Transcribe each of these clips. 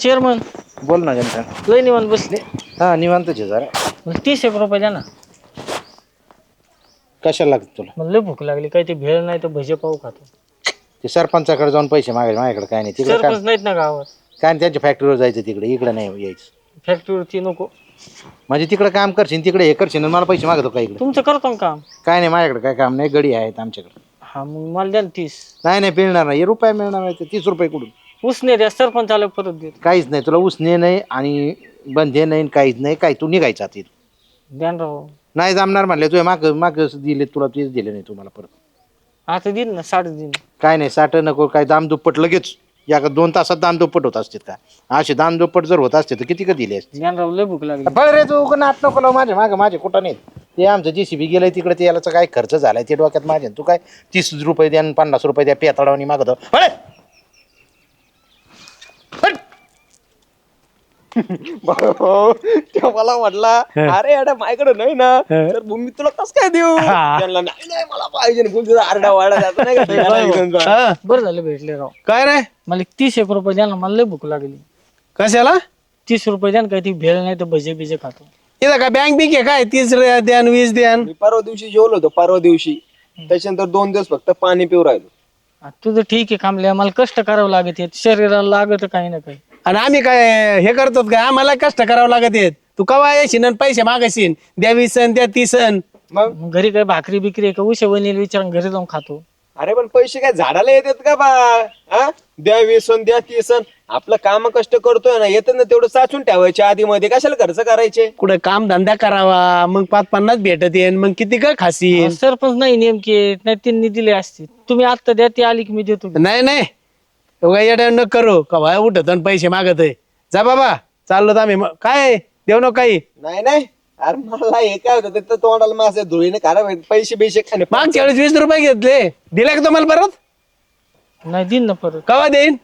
Chairman बोल ना जनता. लय निवांत बसले. हा निवांतच आहे जरा. तीस एक रुपये द्या ना. कशाला लागत तुला? मला लय भूक लागली. काही ते भेळ नाही तर भजे पाव खातो. ते सरपंचाकडे जाऊन पैसे मागायचे. माझ्याकडे काय नाही. तिकडे काय? सरपंच नाहीत ना गावात. काय नाही, त्यांच्या फॅक्टरीवर जायचं तिकडे. इकडे नाही यायचं. फॅक्टरीवरती नको. म्हणजे तिकडे काम करशील तिकडे हे करशील आणि मला पैसे मागतो का इकडे? तुमचं करतो ना काम. काय नाही माझ्याकडे काय काम नाही. गडी आहेत आमच्याकडे. हा मग मला द्या ना तीस. नाही नाही मिळणार नाही. रुपये मिळणार नाही ते तीस रुपये कुठून? उसने द्या सरपंच आलं परत देत. काहीच नाही तुला उसने नाही आणि बंधे नाही आणि काहीच नाही. काय तू निघायचं आता इथून. द्या ना राव. नाही जमणार म्हणले तुझ्या माग माग दिले तुला तेच दिले नाही तुम्हाला परत. आता देईन ना साठ देईन. काय नाही साठ नको काय दाम दुप्पट लगेच. या का दोन तासात दाम दुप्पट होत असते का? असे दाम दुप्पट जर होत असते तर किती का दिले असते? द्या ना राव लय भूक लागली. बळ रे तू नाट नको लावू माझे मागे माझे कुठं नाही. ते आमचं जे सी बी गेलंय तिकडे ते याला काय खर्च झालाय ते डोक्यात माझ्या. तू काय तीस रुपये द्या आणि पन्नास रुपये द्या पेताडावणी मागतो! तेव्हा मला म्हटला अरे अडा माझ्याकडे नाही ना तर मग मी तुला कस काय देऊ? त्यांना नाही नाही मला पाहिजे ना आरडा जातो नाही का घेऊन जा. बरं झालं भेटले राव. काय रे? मला एक तीस एक रुपये द्या ना मला लय भूक लागली. कशाला? तीस रुपये द्या ना काही ती भेळ नाही तर भजे बिजे खातो. इथं काय बँक बिक आहे काय? तीस रे द्यान वीस द्यान. मी परवा दिवशी जेवलो होतो परवा दिवशी. त्याच्यानंतर दोन दिवस फक्त पाणी पिऊ राहिलो. आ, तुझं ठीक आहे कामले मला कष्ट करावं लागत आहे. शरीराला लागत काही ना काही. आणि आम्ही काय हे करतो काय आम्हाला कष्ट करावं लागत आहेत. तू कवा येशील आणि पैसे मागाशील? द्या वीस सण द्या तीस सण मग? मग घरी काही भाकरी बिकरी आहे का? उशा बनेल विचारून घरी जाऊन खातो. अरे पण पैसे काय झाडाला येतात का बा? हा? द्या वीसन द्या तीसन आपलं काम कष्ट करतोय ना येतं ना तेवढं साचून ठेवायचे आधी मध्ये कशाला खर्च करायचे? कुठं काम धंदा करावा मग पाच पन्नास भेटत येईन मग किती का खाशील सरपंच नाही नेमके नाही त्यांनी दिले असते. तुम्ही आता द्या ती आली की मी देतो. नाही नाही. उगा येड्या न करू. कवा उठत आणि पैसे मागत आहे. जा बाबा चाललो तर आम्ही. मग. काय देऊ नको काही. नाही नाही. अरे मला हे काय होतं ते तर तोंडाला माझ्या धुळीने खराब आहेत. पैसे बिशे खाणे मागच्या वेळेस वीस रुपये घेतले दिले का तुम्हाला परत नाही देईन ना परत कवा देईन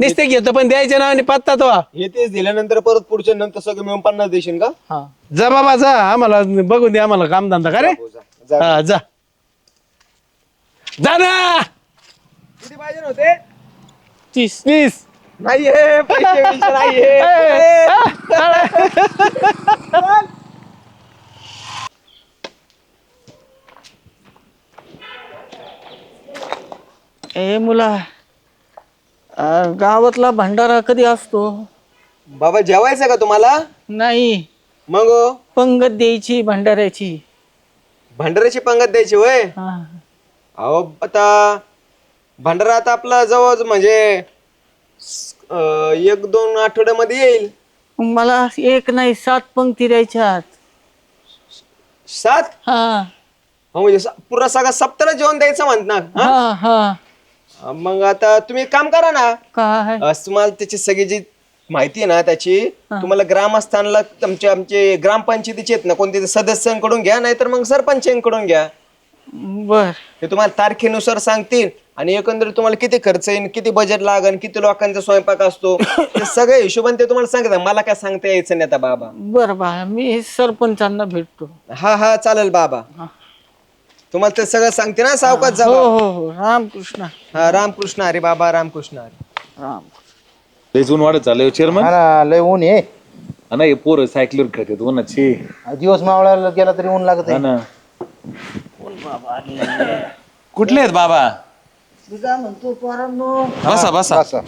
नुसते घेतो पण द्यायचे ना आणि पत्ता तो हे तेच दिल्यानंतर परत पुढच्या नंतर सगळं मिळून पन्नास देशील का हा जा बाबा जा आम्हाला बघून दे आम्हाला काम धंदा का रे जा. हा जा जा ना किती पाहिजे होते तीस वीस नाहीये पैसे बिशे नाहीये ए मुला अ, गावातला भंडारा कधी असतो? बाबा जेवायचं का तुम्हाला? नाही. मग? पंगत द्यायची भंडाऱ्याची. भंडाऱ्याची पंगत द्यायची वय हा. अहो आता भंडारा आता आपला जवळ म्हणजे अं, एक दोन आठवड्यामध्ये येईल. मला एक नाही सात पंक्ती द्यायच्यात. सात? हा. हो म्हणजे स- पुरा सगळा सप्ताला जेवण द्यायचं म्हणत ना? हा? हा. मग आता तुम्ही एक काम करा ना. काय? तुम्हाला त्याची सगळी जी माहिती आहे ना त्याची तुम्हाला ग्रामस्थानला तुमचे आमचे ग्रामपंचायतीचे आहेत ना कोणते सदस्यांकडून घ्या नाहीतर मग सरपंचांकडून घ्या. बर. ते तुम्हाला तारखेनुसार सांगतील आणि एकंदरीत तुम्हाला किती खर्च येईल किती बजेट लागेल किती लोकांचा स्वयंपाक असतो ते सगळे हिशोबाने ते तुम्हाला सांगतात. मला काय सांगता यायचं नाही आता बाबा. बर बा मी सरपंचांना भेटतो. हा हा चालेल बाबा. तुम्हाला ते सगळं सांगते ना सावकाश हो जावा. हो हो रामकृष्ण. हा रामकृष्ण हरी बाबा रामकृष्ण हरी. राम लयच ऊन वाढत चाललंय चेअरमन हा लय ऊन आहे. ना हे पोरं सायकलीवर खेळतात उन्हाची. दिवस मावळायला गेला तरी ऊन लागत हा आहे. ना कुठले आहेत बाबा? म्हणतो पोरांनो. बसा बसा. असं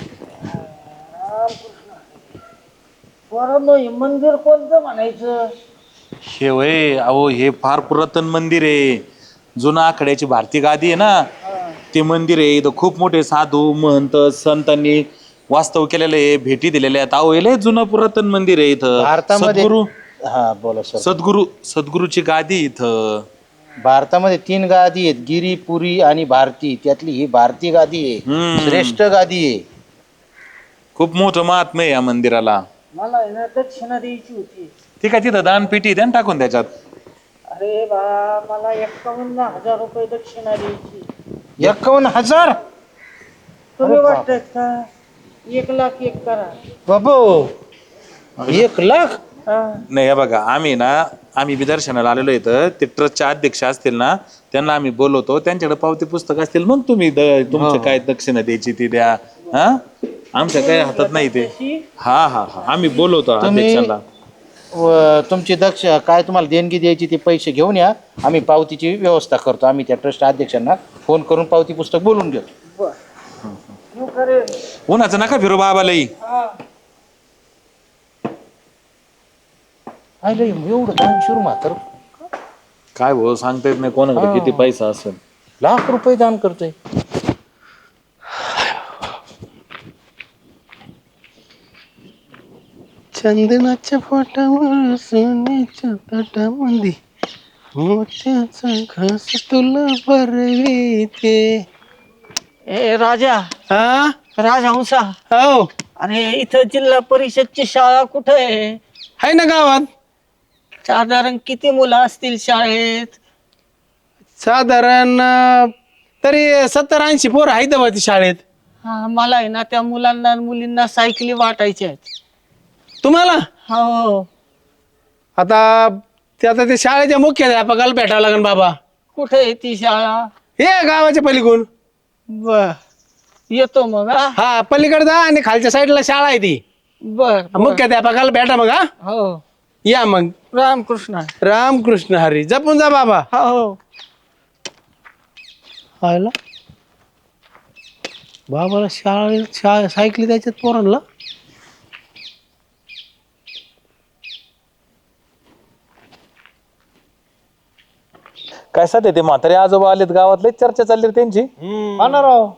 पोरांनो हे मंदिर कोणतं म्हणायचं? हे वय अहो हे फार पुरातन मंदिर आहे. जुना आखड्याची भारतीय गादी आहे ना? ते मंदिर आहे इथं खूप मोठे साधू महंत संतांनी वास्तव केलेले आहे भेटी दिलेल्या आहेत. अहो हे लय जुनं पुरातन मंदिर आहे इथं. भारतामध्ये सद्गुरू हा बोला सर सद्गुरू सद्गुरूची गादी इथं. भारतामध्ये तीन गादी आहेत गिरी पुरी आणि भारती. त्यातली ही भारती गादी आहे. श्रेष्ठ गादी आहे. खूप मोठं महात्म्य आहे या मंदिराला. मला आहे ना दक्षिणा द्यायची होती. ठीक आहे तिथं दानपेटी द्या ना टाकून त्याच्यात. अरे बा मला एकावन्न हजार रुपये दक्षिणा द्यायची. एकावन्न हजार? तुम्ही वाटत का? एक लाख एक करा. बाबू एक लाख? हा. नाही हे बघा आम्ही ना आम्ही विदर्शनाला आलेलो इथं. ते ट्रस्टचे अध्यक्ष असतील ना त्यांना आम्ही बोलवतो. त्यांच्याकडे पावती पुस्तक असतील मग तुम्ही द- तुमचं काय दक्षिणा द्यायची ती द्या हा? आमच्या काही हातात नाही ते. हा हा हा. आम्ही बोलवतो तुम्ही- अध्यक्षांना. व तुमची दक्ष काय तुम्हाला देणगी द्यायची ते पैसे घेऊन या. आम्ही पावतीची व्यवस्था करतो. आम्ही त्या ट्रस्ट अध्यक्षांना फोन करून पावती पुस्तक बोलून घेतो. उन्हाचं नका फिरू बाबालाही. आयलं एवढं दान शिरू म्हातर. काय भाऊ सांगता येत नाही कोणाकडे किती पैसा असेल. लाख रुपये दान करतोय. चंदनाच्या पोटावर सोन्याच्या ताटामध्ये. मोत्याचा घास तुला बरविते ए राजा. हा? राजहंसा. हो. अरे इथं जिल्हा परिषदची शाळा कुठं आहे? आहे ना गावात. साधारण किती मुलं असतील शाळेत? साधारण अं, तरी सत्तर ऐंशी पोर आहेत बा ती शाळेत. हा मला आहे ना त्या मुलांना आणि मुलींना सायकली वाटायच्या आहेत. तुम्हाला? हो. आता ते आता ते शाळेच्या मुख्याध्यापकाला भेटावं लागेल बाबा. कुठे आहे ती शाळा? हे गावाच्या पलीकडून. बर. येतो मग हा? हा पलीकडे जा आणि खालच्या साईडला शाळा आहे ती. बर मुख्याध्यापकाला भेटा मग हा? हो. या मग. रामकृष्ण रामकृष्ण हरी. जपून जा बाबा. हो आयला. बाबाला शाळे शा सायकली द्यायच्यात पोरांना? काय सध्या ते म्हातारे आजोबा आलेत गावातले चर्चा चालली रे त्यांची. हा राव.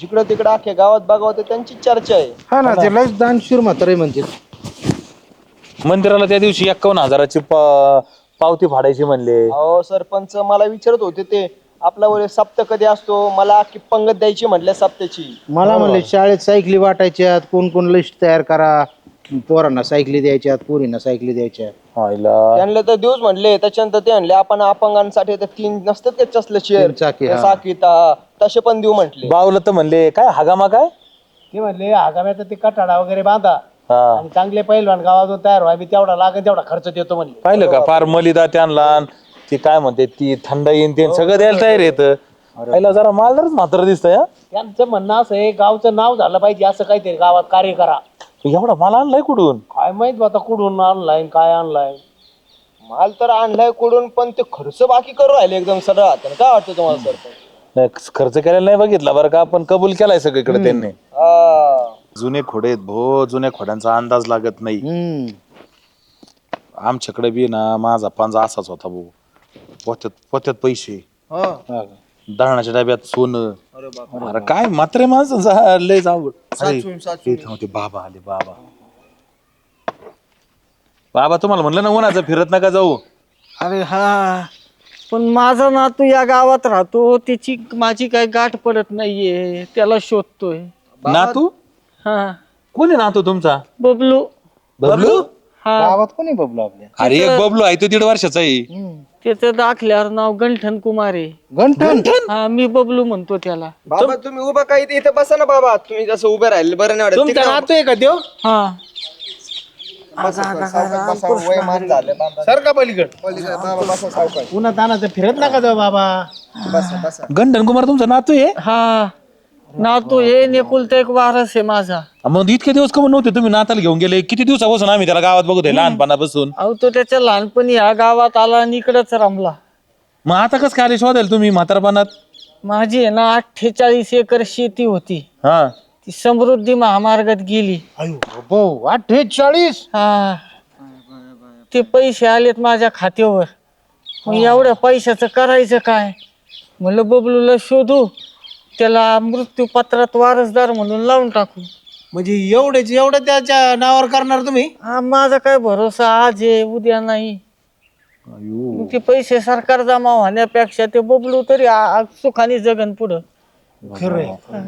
जिकडं तिकडं अख्ख्या गावात बघावं तर त्यांची चर्चा आहे. हा ना ते लयच दान शिरू म्हातारे म्हणते. मंदिराला त्या दिवशी एक्कावन्न हजाराची पा- पावती फाडायची म्हणले. अहो सरपंच मला विचारत होते ते. आपला वर सप्त कधी असतो? मला अख्खी पंगत द्यायची म्हटल्या सप्त्याची मला म्हणले शाळेत सायकली वाटायच्यात कोण कोण लिस्ट तयार करा. पोरांना सायकली द्यायच्यात पोरींना सायकली द्यायच्या आईला त्यांना तर देऊच म्हणले त्याच्यानंतर ते म्हणले आपण अपंगांसाठी तर तीन नसतात का चसलं शेअर तीन चाकी, हा. साकीता तसे पण देऊ म्हटले. बावलं तर म्हणले काय हगामा काय? ते म्हणले आगाम्यात ते कटाडा वगैरे बांधा हा. आणि चांगले पैलवान गावातून तयार व्हाय मी तेवढा लागेल तेवढा खर्च देतो म्हणले. पाहिलं का? फार मलिदा त्यांना ती काय म्हणते ती थंड येईन ते सगळं द्यायला तयार येत पहिला जरा मालदारच मात्र दिसतंय हा. त्यांचं म्हणणं असं आहे गावचं नाव झालं पाहिजे असं काहीतरी गावात कार्य करा. एवढा मला आणलाय कुठून? काय माहीत आता कुठून ऑनलाईन काय ऑनलाईन माल तर आणलाय कुडून पण ते खर्च बाकी करू राहिले एकदम सरळ हाताने काय वाटतं तुम्हाला सरपंच नाही, खर्च केलेला नाही बघितला बरं का पण कबूल केलाय सगळीकडे त्यांनी. हा. जुने खोडे आहेत भो जुन्या खोड्यांचा अंदाज लागत नाही. आमच्याकडे बी ना माझा पांजा असाच होता भाऊ पोत्यात पोत्यात पैसे. हा. दळणाच्या डब्यात सोनं. अरे काय मात्र माझं जा- लय जाऊ साचून, साचून. होते बाबा आले बाबा. बाबा तुम्हाला म्हणलं ना उन्हाचं फिरत नका जाऊ. अरे हा. पण माझा नातू या गावात राहतो त्याची माझी काही गाठ पडत नाहीये त्याला शोधतोय. नातू? हा. कोणी नातू तुमचा? बबलू. बबलू? हा. गावात कोणी बबलो आपल्या अरे एक बबलू आहे तो दीड वर्षाचा आहे. त्याचं दाखल्यावर नाव गंठन कुमार आहे. गंठन? हा मी बबलू म्हणतो त्याला. बाबा तुम्ही उभा काही इथे बसा ना बाबा. तुम्ही जसं उभे राहिले बरं नाही वाटत. तुमचा तिकडं नातू आहे का त्यो हा. बसा, सावकाश बसा, वय मान झालं बाबा. सर का पलीकड? पलीकडे बाबा बसा सावकाश. उन्हा तानाचं फिरत नका जाऊ बाबा. बसा बसा. गंधन कुमार तुमचा नातू आहे? हा. नातू हे नेकुलता एक वारस आहे माझा. मग इतके दिवस कमून नव्हते तुम्ही नाताला घेऊन गेले. किती दिवसापासून आम्ही त्याला गावात बघतोय लहानपणापासून? अहो तो त्याच्या लहानपणी ह्या गावात आला आणि इकडंच रमला. मग आता कसं काय आले शोधायला तुम्ही म्हातारपणात? माझी आहे ना अठ्ठेचाळीस एकर शेती होती. हा. ती समृद्धी महामार्गात गेली. भाऊ अठ्ठेचाळीस? हा. ते पैसे आलेत माझ्या खात्यावर. मग एवढ्या पैशाचं करायचं काय? म्हणलं बबलूला शोधू. त्याला मृत्यू पत्रात वारसदार म्हणून लावून टाकू. म्हणजे एवढेच एवढं त्याच्या नावावर करणार तुम्ही? हा माझा काय भरोसा आज आहे उद्या नाही. मग ते पैसे सरकार जमा होण्यापेक्षा ते बबलू तरी आ- आ- सुखाने जगन पुढं.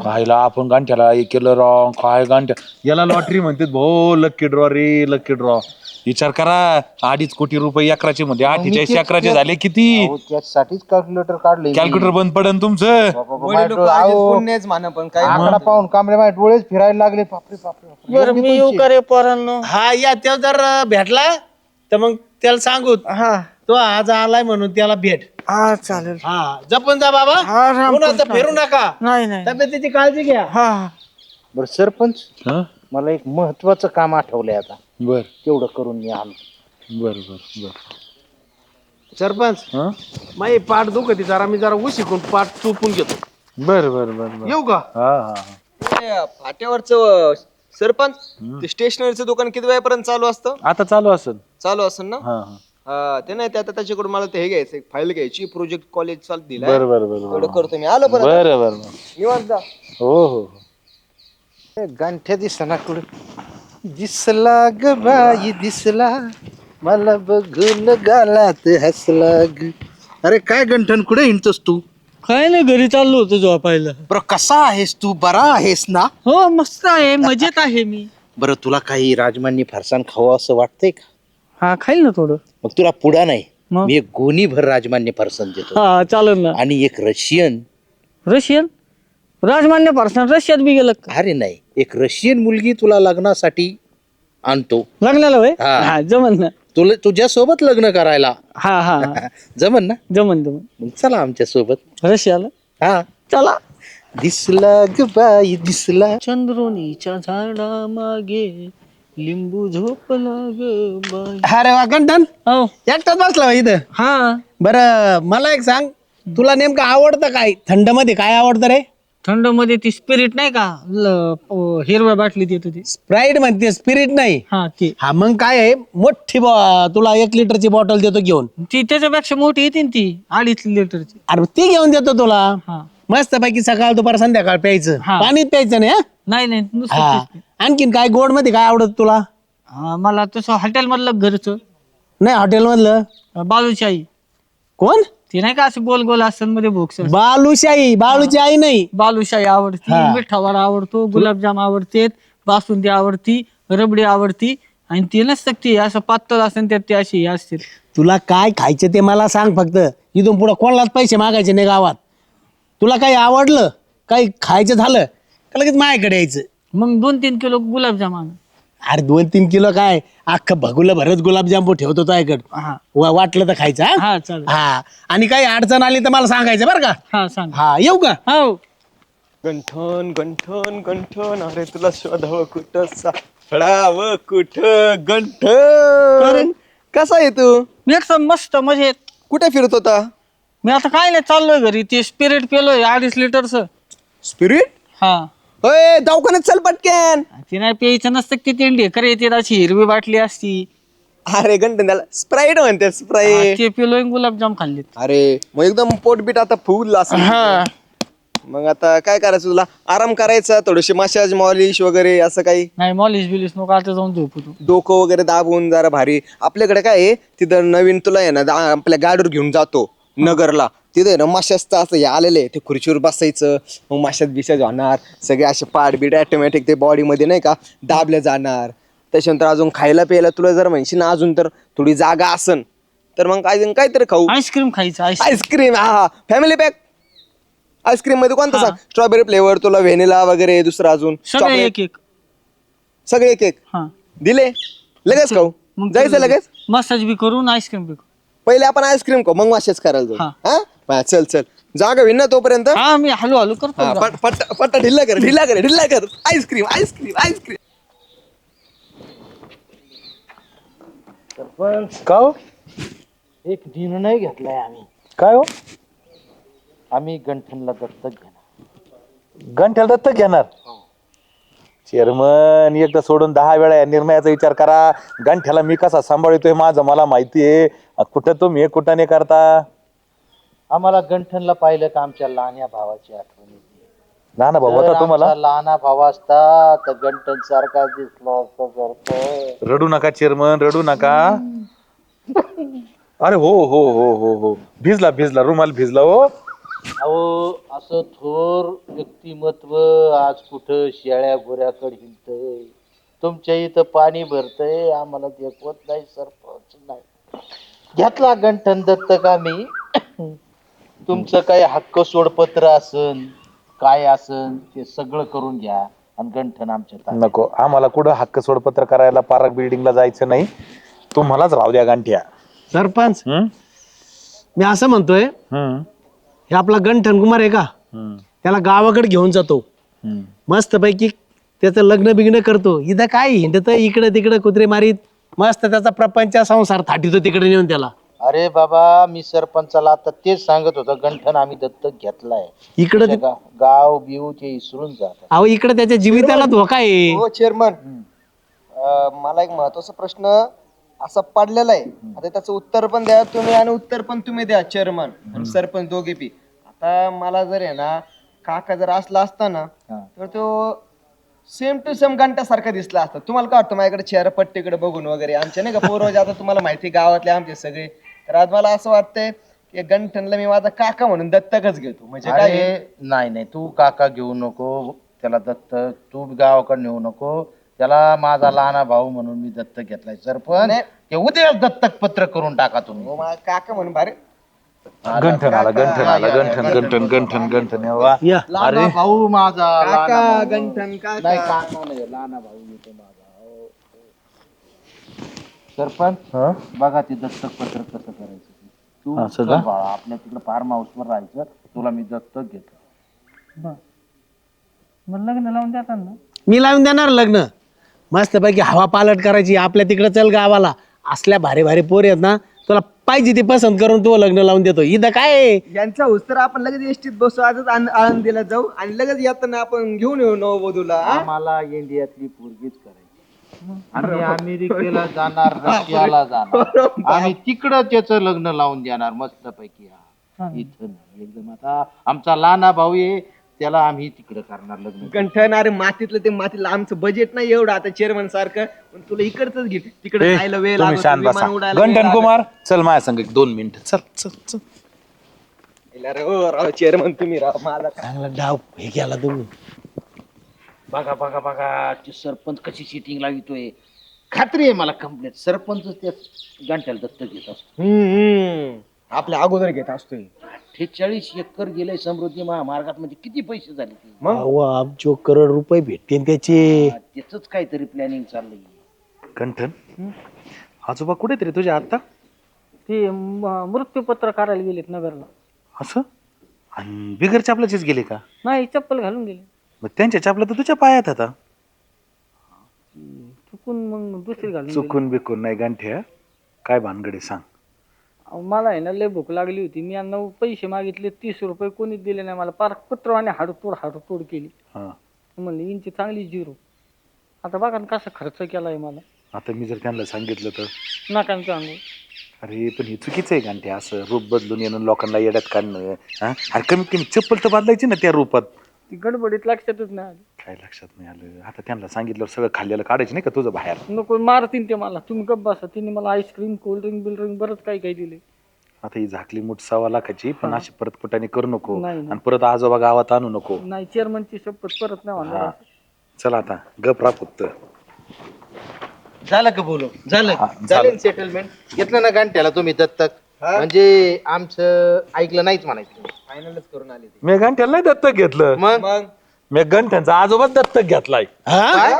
कायला आपण गांठ्याला हे केलं रॉंग काय गांठ्या याला लॉटरी म्हणते भो लक्की ड्रॉ रे लक्की ड्रॉ विचार करा अडीच कोटी रुपये अकराचे मध्ये अठ्ठेचाळीस अकराचे झाले किती? अहो, त्याच्यासाठीच कॅल्क्युलेटर काढले कॅल्क्युलेटर बंद पडन तुमचं. वडील लोकं आहेत, पुण्याच म्हणा पण काय आकडा पाहून कांबळे डोळेच फिरायला लागले बापरे बापरे बापरे. बरं मी येऊ का रे पोरांनो? हा या त्या जर भेटला तर मग त्याला सांगू. हा. तो आज आलाय म्हणून त्याला भेट. हा चालेल. हा जपून जा बाबा. हा फिरू नका. नाही नाही. तब्येतीची काळजी घ्या. हा. बरं सरपंच हा? मला एक महत्वाचं काम आठवलंय आता. बर. तेवढं करून मी आलो बर बर बर. सरपंच हा? माई पाठ दुखती जरा मी जरा उशिकून पाठ चोपून घेतो. बर बर बर बर. येऊ का? हा हा हा. फाट्यावरचं सरपंच ते स्टेशनरीचं दुकान किती वेळापर्यंत चालू असतं? आता चालू असेल. चालू असेल ना? हा हा. हा ते नाही ते आता त्याच्याकडून मला ते हे घ्यायचं एक फाईल घ्यायची प्रोजेक्ट कॉलेज चालू दिला बर बर बर एवढं करतो मी. आलो परत. बर बर बर. निवांत जा. हो हो हो. गांठ्या दिसना कुठं? दिसला ग बाई दिसला मला बघून गालात हसला ग. अरे काय गंठन कुठे हिंडतोस तू? काय नाही घरी चाललो होतो झोपायला. बरं कसा आहेस तू? बरा आहेस ना? हो मस्त आहे मजेत आहे मी. बरं तुला काही राजमान्य फरसाण खावं असं वाटतंय का? हा खाईल ना थोडं. मग तुला पुढा नाही मग? मी एक गोणीभर राजमान्य फरसाण देतो. हा चालेल ना. आणि एक रशियन. रशियन? राजमान्य पार्सन रशियात बी गेलं का? अरे नाही एक रशियन मुलगी तुला लग्नासाठी आणतो. लग्नाला होय? हा. हा जमन ना. तुला तुझ्या सोबत लग्न करायला. हा हा हा. जमन ना? जमन जमन. मग चला आमच्यासोबत रशियाला? हा. चला. दिसला ग बाई दिसला. चंद्रोनीच्या झाडा मागे लिंबू झोपला ग बाई. अरे वा गंठन. हो. एकटाच बसला इथं? हा. बरं मला एक सांग. तुला नेमकं आवडतं काय? थंडमध्ये काय आवडतं रे? थंडमध्ये ती स्पिरिट नाही का ल- प- हिरव्या बाटलीत येत ती स्प्राईट म्हणते स्पिरिट नाही. हा ती. हा मग काय आहे? मोठी बॉ- तुला एक लिटरची बॉटल देतो घेऊन. ती त्याच्यापेक्षा मोठी येते ना ती अडीच लिटरची अरे ती घेऊन देतो तुला. हा. मस्त पैकी सकाळ दुपार संध्याकाळ प्यायचं. हा. पाणीच प्यायचं नाही हं? नाही नाही नुसतं हा. तेच. आणखीन काय गोडमध्ये काय आवडत तुला? हा, मला तसं हॉटेल मधलं घरचं. नाही हॉटेल मधलं? बालूशाही. कोण? ती नाही का असं गोल गोल असतात मध्ये भोक्स बालुशाही बाळूची आई नाही. बालूशाही आवडती हा. मिठावडा आवडतो गुलाबजाम आवडते बासुंदी आवडती रबडी आवडती. आणि ती नसतं ती असं पातळ असेल त्यात ती अशी हे असते तुला काय खायचं ते मला सांग फक्त. इथून पुढे कोणालाच पैसे मागायचे नाही गावात. तुला काही आवडलं काही खायचं झालं का लगेच माझ्याकडे यायचं? मग दोन तीन किलो गुलाबजाम आण. अरे दोन तीन किलो काय? अख्खं भगुलं भरत गुलाबजाम ठेवतो तुझ्याकडे हा. वा- वाटलं तर खायचं हा? हा चालेल. हा. आणि काही अडचण आली तर मला सांगायचं बरं का? हा सांग. हा येऊ का? हो. गंठन गंठन गंठन. अरे तुला शोधावं कुठं सापडावं कुठं गंठन? कसा आहे तू? मी एकदम मस्त मजेत. कुठे फिरत होता? मी आता काय नाही चाललोय घरी. ते स्पिरिट पेलोय अडीच लिटरचं स्पिरिट हा. होय दवाखान्यात चल पटकन. ती नाही प्यायचं नसतं किती ढेकर येते अशी हिरवी बाटली असती. अरे गंठन त्याला. स्प्राईट म्हणते स्प्राईट ते पिलोय आणि गुलाबजाम खाल्लेत. अरे मग एकदम पोटबीट आता फुल असं हा. मग आता काय करायचं तुला? आराम करायचा थोडीशी मसाज मॉलिश वगैरे असं काही? नाही मॉलिश बिलिश नको आता जाऊन झोपू तू. डोकं वगैरे दाबून जरा भारी. आपल्याकडे काय आहे? तिथं नवीन तुला आहे ना दा- आपल्या गाडीवर घेऊन जातो नगरला. तिथे ना माशाचं असं हे आलेलं आहे. ते खुर्चीवर बसायचं मग माशात बिशात होणार सगळे असे पाठबीट ऑटोमॅटिक ते बॉडीमध्ये नाही का दाबले जाणार. त्याच्यानंतर अजून खायला प्यायला तुला जर म्हणशील ना अजून तर थोडी जागा असन. तर मग काय काहीतरी खाऊ. आईस्क्रीम खायचं आईस्क्रीम आईस्क्रीम हा हा. फॅमिली पॅक आईस्क्रीममध्ये कोणता सांग? स्ट्रॉबेरी फ्लेवर तुला व्हॅनिला वगैरे दुसरं अजून. सगळे. एक एक. सगळे एक एक. हा. दिले? लगेच खाऊ. मग जायचं लगेच? मसाज बी करून आईस्क्रीम बी करू. पहिले आपण आईस्क्रीम खाऊ मग मासेच करायला जाऊ. हा. हा? हा, चल चल. जागा होईल ना तोपर्यंत. हा मी हलू हलू करतो हा. पट पट पट ढिल्ला कर ढिल्ला कर ढिल्ला कर. आईस्क्रीम आईस्क्रीम आईस्क्रीम का हो? एक निर्णय घेतलाय आम्ही. काय हो? आम्ही गंठनला दत्तक घेणार. गंठ्याला दत्तक घेणार? चेअरमन एकदा सोडून दहा वेळा या निर्णयाचा विचार करा. गंठ्याला मी कसा सांभाळतोय माझं मला माहिती आहे कुठं तुम्ही कुठं नाही करता? आम्हाला गंठनला पाहिलं का आमच्या लहान्या भावाची आठवण येते. ना ना भाऊ जर होता तुम्हाला? आमचा लहाना भाव असता तर गंठन सारखा दिसला असता करतो रडू नका चेअरमन रडू नका. अरे हो हो हो हो हो. भिजला भिजला रुमाल भिजला हो. अहो असं थोर व्यक्तिमत्व आज कुठं शेळ्या गोऱ्याकडे हिंडतय. तुमच्या इथं पाणी भरतय आम्हाला देखवत नाही सरपंच नाही. घेतला गंठन दत्तक आम्ही. तुमचं काही हक्क सोडपत्र असन काय असन ते सगळं करून घ्या आणि गंठन आमच्या ताब्यात. नको आम्हाला कुठं हक्क सोडपत्र करायला पार्क बिल्डिंगला जायचं नाही. तुम्हालाच राहू द्या गांठ्या. सरपंच हम्म? मी असं म्हणतोय हम्म, हे आपला गंठन कुमार आहे का? हम्म, त्याला गावाकडे घेऊन जातो. हम्म. मस्तपैकी त्याचं लग्न बिग्न करतो. इथं काय हिंडत इकडं तिकडं कुत्रे मारीत मस्त त्याचा प्रपंच संसार थाटीतो तिकडे नेऊन त्याला. अरे बाबा मी सरपंचाला आता तेच सांगत होतो गंठन आम्ही दत्तक घेतलाय. इकडं गा- गाव बिव ते इसरून जात अहो इकडे त्याच्या जीविताला धोका आहे. हो चेअरमन मला एक महत्त्वाचा प्रश्न असा पडलेला आहे. आता त्याचं उत्तर पण द्या तुम्ही आणि उत्तर पण तुम्ही द्या चेअरमन आणि सरपंच दोघे बी. आता मला जर आहे ना काका जर असला असता ना तर तो सेम टू सेम घंट्यासारखा दिसला असता. तुम्हाला काय वाटतं माझ्याकडे चेहरा पट्टीकडे बघून वगैरे? आमच्या नाही का पूर्वज आता तुम्हाला माहिती आहे गावातले आमचे सगळे तर आज मला असं वाटतंय की गंठनला मी माझा काका म्हणून दत्तकच घेतो. म्हणजे काय आहे? अरे नाही नाही. तू काका घेऊ नको त्याला दत्तक तू गावाकडे नेऊ नको. त्याला माझा लहाना भाऊ म्हणून मी दत्तक घेतलाय. सरपंच ते उद्या दत्तक पत्र करून टाका तुम्ही. हो, काका म्हणून भारी. गंठन आला गंठन आला गंठन गंठन गंठन गंठन वा या लहाना भाऊ माझा लहाना काका भाऊ. गंठन नाही काका काका नाही लहाना भाऊ येतो माझा. सरपंच बघा ते दत्तक पत्र कसं करायचं ते. तू असं चल? बाळा आपल्या तिकडे फार्म हाऊस वर राहायचं तुला मी दत्तक घेतो मग लग्न लावून देतात ना मी लावून देणार लग्न मस्तपैकी हवा पालट करायची आपल्या तिकडे चल गावाला असल्या भारी भारी पोर आहेत ना तुला पाहिजे ती पसंत करून तू लग्न लावून देतो इथं काय आहे? यांचा हुस्तर आपण लगेच एसटीत बसू आजच आण- आळंदीला जाऊ आणि लगेच येताना आपण घेऊन येऊ नववधूला हा? आम्हाला इंडियातली पोरगीच करायची आम्ही अमेरिकेला जाणार रशियाला जाणार. आम्ही तिकडं त्याचं लग्न लावून देणार मस्त पैकी इथं नाही एकदम आता आमचा लहाना भाऊ आहे त्याला आम्ही तिकडं करणार लग्न. गंठन अरे मातीतलं ते मातीतलं आमचं बजेट नाही एवढं आता चेअरमन सारखं. पण तुला इकडच घे. तिकडे ए, जायला वेळ तुम्ही लागतो, शांत बसा. विमान उडायला वेळ गंठन लागतो. कुमार चल माझ्या संग एक दोन मिनिट. चल चल चल. इला रे, हो राव चेअरमन तुम्ही राव मला काय. चांगला डाव हे केला तुम्ही. बघा बघा बघा ते सरपंच कशी सिटिंग लावितोय. खात्री आहे मला कंप्लेंट सरपंच त्या गांठ्याला दत्तक घेत असतो. हम्म. आपल्या अगोदर घेत असतोय. अठ्ठेचाळीस एकर गेले समृद्धी महामार्गात म्हणजे किती पैसे झाले ते? अहो, आमचे करोड रुपये भेटतील त्याचे. त्याच काहीतरी प्लॅनिंग चाललंय. गंठन आजोबा कुठे तरी तुझ्या आता ते म- मृत्यूपत्र करायला गेलेत नगरला. असं? आणि बिगर चापलाचीच गेले का? नाही चप्पल घालून गेले. मग त्यांच्या चापला तर तुझ्या पायात आता चुकून मग दुसरी घालून. चुकून बिकून नाही गांठ्या. काय भानगडे सांग. अहो, मला आहे ना लय भूक लागली होती. मी यांना पैसे मागितले तीस रुपये कोणीच दिले नाही मला. पार कुत्रवाने हाडतोड हाडतोड केली. हा. म्हणले यांची चांगली झिरो. आता बघा ना कसा खर्च केलाय मला. आता मी जर त्यांना सांगितलं तर? नका ना सांगू. अरे पण हे चुकीचं आहे गांठ्या. असं रूप बदलून येणं लोकांना येड्यात काढणं हा? अरे कमीत कमी चप्पल तर बदलायची ना त्या रूपात. ती गडबडीत लक्षातच नाही आलं. काय लक्षात नाही आलं? आता त्यांना सांगितलं सगळं खाल्लेलं काढायचं नाही का तुझं बाहेर? नको मारतीन ते मला. तुम्ही गप्प बसा. तिने मला आईस्क्रीम कोल्ड्रिंक बिल्ड्रिंक बरंच काही काही दिले आता ही झाकली मूठ सव्वा लाखाची पण अशी परत कुठाने करू नको. नाही, नाही. आणि परत आजोबा गावात आणू नको. नाही चेअरमनची शपथ परत नाही हा. म्हणणार चल आता गप राह फक्त. झालं का बोलू? झालं. हा, झालं सेटलमेंट घेतलं ना गांठ्याला तुम्ही दत्तक? म्हणजे आमचं ऐकलं नाहीच म्हणायचं. फायनलच करून आले ते. मी गंठ्याला नाही दत्तक घेतलं? मग? मग? मी गंठ्यांचा आजोबाच दत्तक घेतलाय. हा?